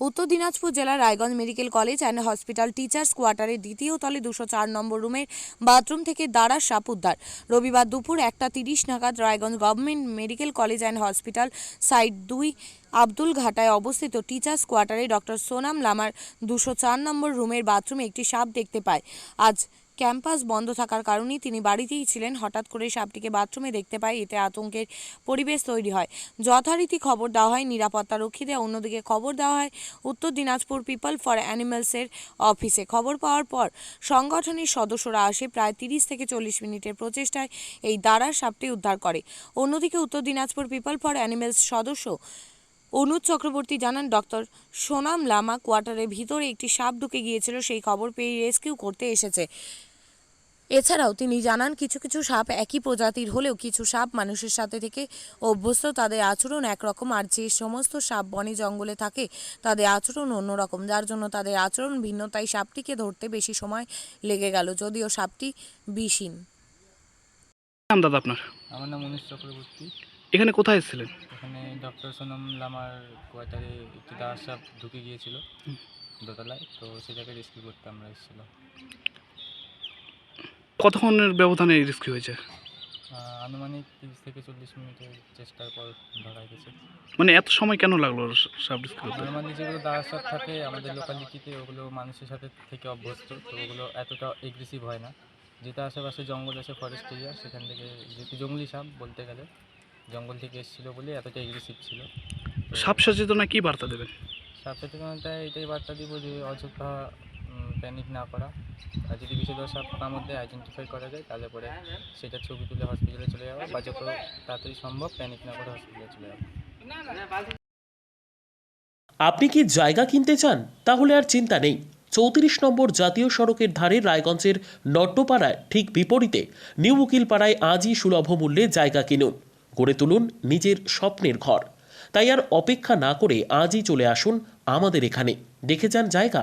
উত্তর দিনাজপুর জেলার Raiganj medical college and hospital teachers কোয়ার্টারের দ্বিতীয় তলে দুশো চার নম্বর রুমের বাথরুম থেকে দাঁড়া সাপ উদ্ধার। রবিবার দুপুর একটা তিরিশ নাগাদ Raiganj government medical college and hospital site দুই আব্দুল ঘাটায় অবস্থিত টিচার্স কোয়ার্টারে ডক্টর সোনাম লামার দুশো চার নম্বর রুমের বাথরুমে একটি সাপ দেখতে পায়। আজ ক্যাম্পাস বন্ধ থাকার কারণেই তিনি বাড়িতেই ছিলেন। হঠাৎ করে সাপটিকে বাথরুমে দেখতে পায়, এতে আতঙ্কের পরিবেশ তৈরি হয়। যথারীতি খবর দেওয়া হয় নিরাপত্তা রক্ষীদের, অন্যদিকে খবর দেওয়া হয় উত্তর দিনাজপুর পিপল ফর অ্যানিমালসের অফিসে। খবর পাওয়ার পর সংগঠনের সদস্যরা আসে, প্রায় তিরিশ থেকে চল্লিশ মিনিটের প্রচেষ্টায় এই দাঁড়ার সাপটি উদ্ধার করে। অন্যদিকে উত্তর দিনাজপুর পিপল ফর অ্যানিমালস সদস্য অনুজ চক্রবর্তী জানান, ডক্টর সোনাম লামা কোয়ার্টারের ভিতরে একটি সাপ ঢুকে গিয়েছিল, সেই খবর পেয়ে রেস্কিউ করতে এসেছে। এছাড়াও তিনি জানান কিছু কিছু সাপ একই প্রজাতির হলেও কিছু সাপ মানুষের সাথে থেকে অভ্যস্ত। তাদের আচরণ একরকম আর যে সমস্ত সাপ বনে জঙ্গলে থাকে তাদের আচরণ অন্যরকম। যার জন্য তাদের আচরণ ভিন্ন তাই সাপটিকে ধরতে বেশি সময় লেগে গেল যদিও সাপটি বিষহীন নাম দাদা আপনার? আমার নাম মনীষ চক্রবর্তী। এখানে কোথায় এসেছিলেন? এখানে ডক্টর সোনম লামার কোয়ার্টারে একটি দাস সাপ ঢুকে গিয়েছিল দোতলায় তো সেটাকে রেস্কিউ করতে আমরা এসেছিলাম। কতক্ষণের ব্যবধানে রেস্কিউ হয়েছে? আনুমানিক তিরিশ থেকে চল্লিশ মিনিটের চেষ্টার পর ধরা গেছে। মানে এত সময় কেন লাগল সাব রেস্কিউ করতে নর্মালি যেগুলো দাস সাপ থাকে আমাদের লোকালিটিতে ওগুলো মানুষের সাথে থেকে অভ্যস্ত তো ওগুলো এতটা এগ্রেসিভ হয় না। যেটা আশেপাশে জঙ্গল আছে ফরেস্ট এরিয়া সেখান থেকে যেহেতু জঙ্গলি সাপ বলতে গেলে জঙ্গল থেকে এসেছিল বলে এতটা এগ্রেসিভ ছিল। সাপ সচেতনা কী বার্তা দেবেন সাপ সচেতনতায় এটাই বার্তা দিব যে অযথা প্যানিক না করা। আর যদি বিষধর সাপ মধ্যে আইডেন্টিফাই করা যায়, তাহলে পরে সেটা ছবি তুলে হসপিটালে চলে যাওয়া বা যত তাড়াতাড়ি সম্ভব প্যানিক না করে হসপিটালে চলে যাওয়া। আপনি কি জায়গা কিনতে চান? তাহলে আর চিন্তা নেই। চৌত্রিশ নম্বর জাতীয় সড়কের ধারে রায়গঞ্জের নট্টপাড়ায় ঠিক বিপরীতে নিউ উকিলপাড়ায় আজই সুলভ মূল্যে জায়গা কিনুন। গড়ে তুলুন নিজের স্বপ্নের ঘর। তাই আর অপেক্ষা না করে আজই চলে আসুন আমাদের এখানে। দেখে যান জায়গা।